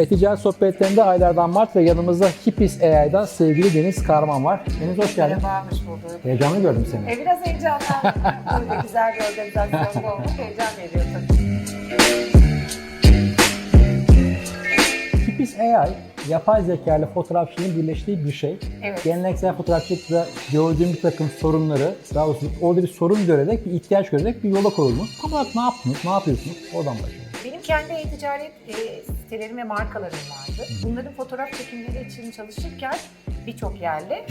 E-Ticaret sohbetlerinde aylardan Mart ve yanımızda Hipis AI'dan sevgili Deniz Karman var. Deniz hoş geldin. Merhaba, hoş bulduk. Heyecanlı gördüm seni. E, biraz heyecanlandım. Güzel bir organizasyonda olmak heyecan veriyor tabii. Hipis AI, yapay zeka ile fotoğrafçılığın birleştiği bir şey. Evet. Geleneksel fotoğrafçılıkta gördüğüm bir takım sorunları, daha doğrusu orada bir sorun görerek, bir ihtiyaç görerek bir yola koyulmuş. Tam olarak ne yaptınız, ne yapıyorsunuz? Oradan başlayalım. Benim kendi e-ticaret e, sitelerim ve markalarım vardı. Bunların fotoğraf çekimleri için çalışırken birçok yerle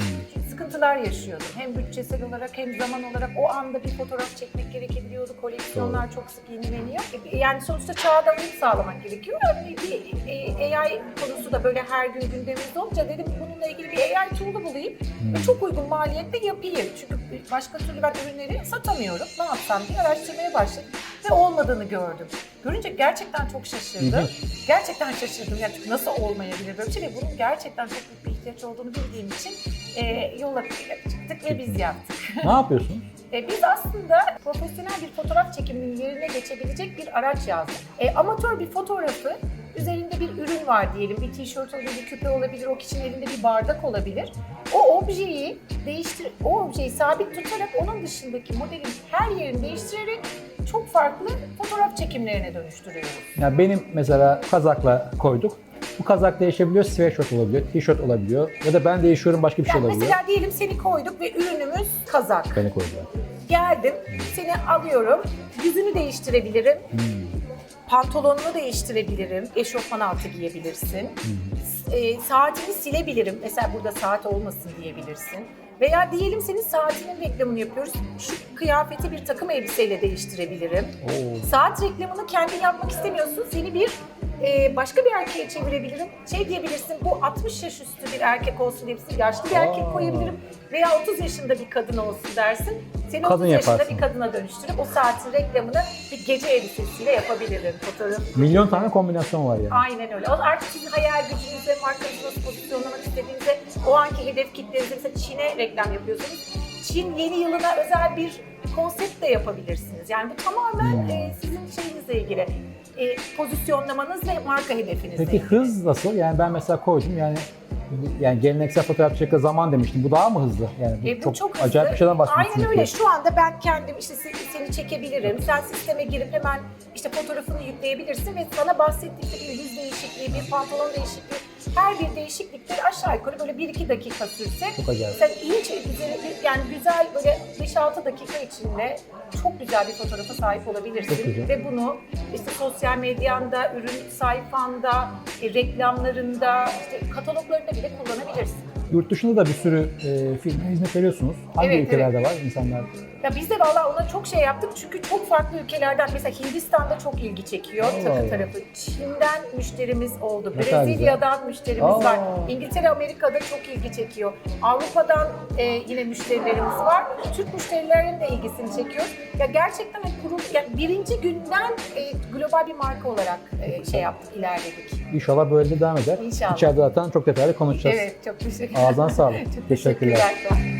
sıkıntılar yaşıyordum. Hem bütçesel olarak hem zaman olarak o anda bir fotoğraf çekmek gerekebiliyordu. Koleksiyonlar çok sık yenileniyor. E, Yani sonuçta çağda uyum sağlamak gerekiyor. Yani bir e, AI konusu da böyle her gün gündemimizde olunca dedim bununla ilgili bir AI tool'u bulayım ve çok uygun maliyette yapayım. Çünkü başka türlü ben ürünleri satamıyorum. Ne yapsam diye araştırmaya başladım ve olmadığını gördüm. Görünce gerçekten çok şaşırdım. Gerçekten şaşırdım. Yani çünkü nasıl olmayabilir böyle bir şey ve bunun gerçekten çok büyük bir ihtiyaç olduğunu bildiğim için e, yola çıktık ve biz yaptık. ne yapıyorsunuz? E, biz aslında profesyonel bir fotoğraf çekiminin yerine geçebilecek bir araç yazdık. E, amatör bir fotoğrafı üzerinde bir ürün var diyelim. Bir tişört olabilir, bir küpe olabilir, o kişinin elinde bir bardak olabilir. O objeyi değiştir, o objeyi sabit tutarak onun dışındaki modelin her yerini değiştirerek çok farklı fotoğraf çekimlerine dönüştürüyoruz. Yani benim mesela kazakla koyduk. Bu kazak değişebiliyor, sweatshirt olabiliyor, tişört olabiliyor ya da ben değişiyorum başka bir şey Yani olabiliyor. mesela diyelim seni koyduk ve ürünümüz kazak. Beni koydular. Geldim, seni alıyorum, yüzünü değiştirebilirim. Pantolonunu değiştirebilirim, eşofman altı giyebilirsin. E, saatini silebilirim, mesela burada saat olmasın diyebilirsin. Veya diyelim senin saatinin reklamını yapıyoruz, şu kıyafeti bir takım elbiseyle değiştirebilirim. Oo. Saat reklamını kendin yapmak istemiyorsun, seni bir e, başka bir erkeğe çevirebilirim. Şey diyebilirsin, bu 60 yaş üstü bir erkek olsun diyebilirsin, yaşlı bir erkek Aa. koyabilirim. Veya 30 yaşında bir kadın olsun dersin. Seni Kadın 30 yaşında yaparsın. bir kadına dönüştürüp o saatin reklamını bir gece elbisesiyle yapabilirim fotoğraf. Milyon tane kombinasyon var yani. Aynen öyle. O artık sizin hayal gücünüze, markanızı nasıl pozisyonlamak istediğinize, o anki hedef kitlenize, mesela Çin'e reklam yapıyorsunuz. Çin yeni yılına özel bir konsept de yapabilirsiniz. Yani bu tamamen Hmm. e, sizin şeyinizle ilgili. E, pozisyonlamanız ve marka hedefinizle Peki ilgili. hız nasıl? Yani ben mesela koydum yani yani geleneksel fotoğrafçılıkta zaman demiştim. Bu daha mı hızlı? Yani bu E, bu çok, çok hızlı. acayip bir şeyden bahsediyorsun. Aynen öyle. Şu anda ben kendim işte se- seni çekebilirim. Sen sisteme girip hemen işte fotoğrafını yükleyebilirsin ve sana bahsettiğim işte bir yüz değişikliği, bir pantolon değişikliği, her bir değişiklikleri aşağı yukarı böyle 1-2 dakika sürse Çok acayip. sen iyi çe- güzel, yani güzel böyle 5-6 dakika içinde çok güzel bir fotoğrafa sahip olabilirsin. Ve bunu işte sosyal medyanda, ürün sayfanda, e, reklamlarında, işte kataloglarında bile kullanabilirsin. Yurt dışında da bir sürü e, firma hizmet veriyorsunuz. Hangi Evet, ülkelerde var insanlar? Ya biz de valla ona çok şey yaptık çünkü çok farklı ülkelerden mesela Hindistan'da çok ilgi çekiyor Allah takı Allah. tarafı. Çin'den müşterimiz oldu. Ne Brezilya'dan müşterimiz Aa. var. İngiltere, Amerika'da çok ilgi çekiyor. Avrupa'dan e, yine müşterilerimiz var. Türk müşterilerin de ilgisini çekiyor. Ya gerçekten kurul, ya birinci günden e, global bir marka olarak e, şey yaptık, ilerledik. İnşallah böyle de devam eder. İnşallah. İçeride zaten çok detaylı konuşacağız. Evet, çok teşekkür Ağzına sağlık. Teşekkürler. teşekkürler.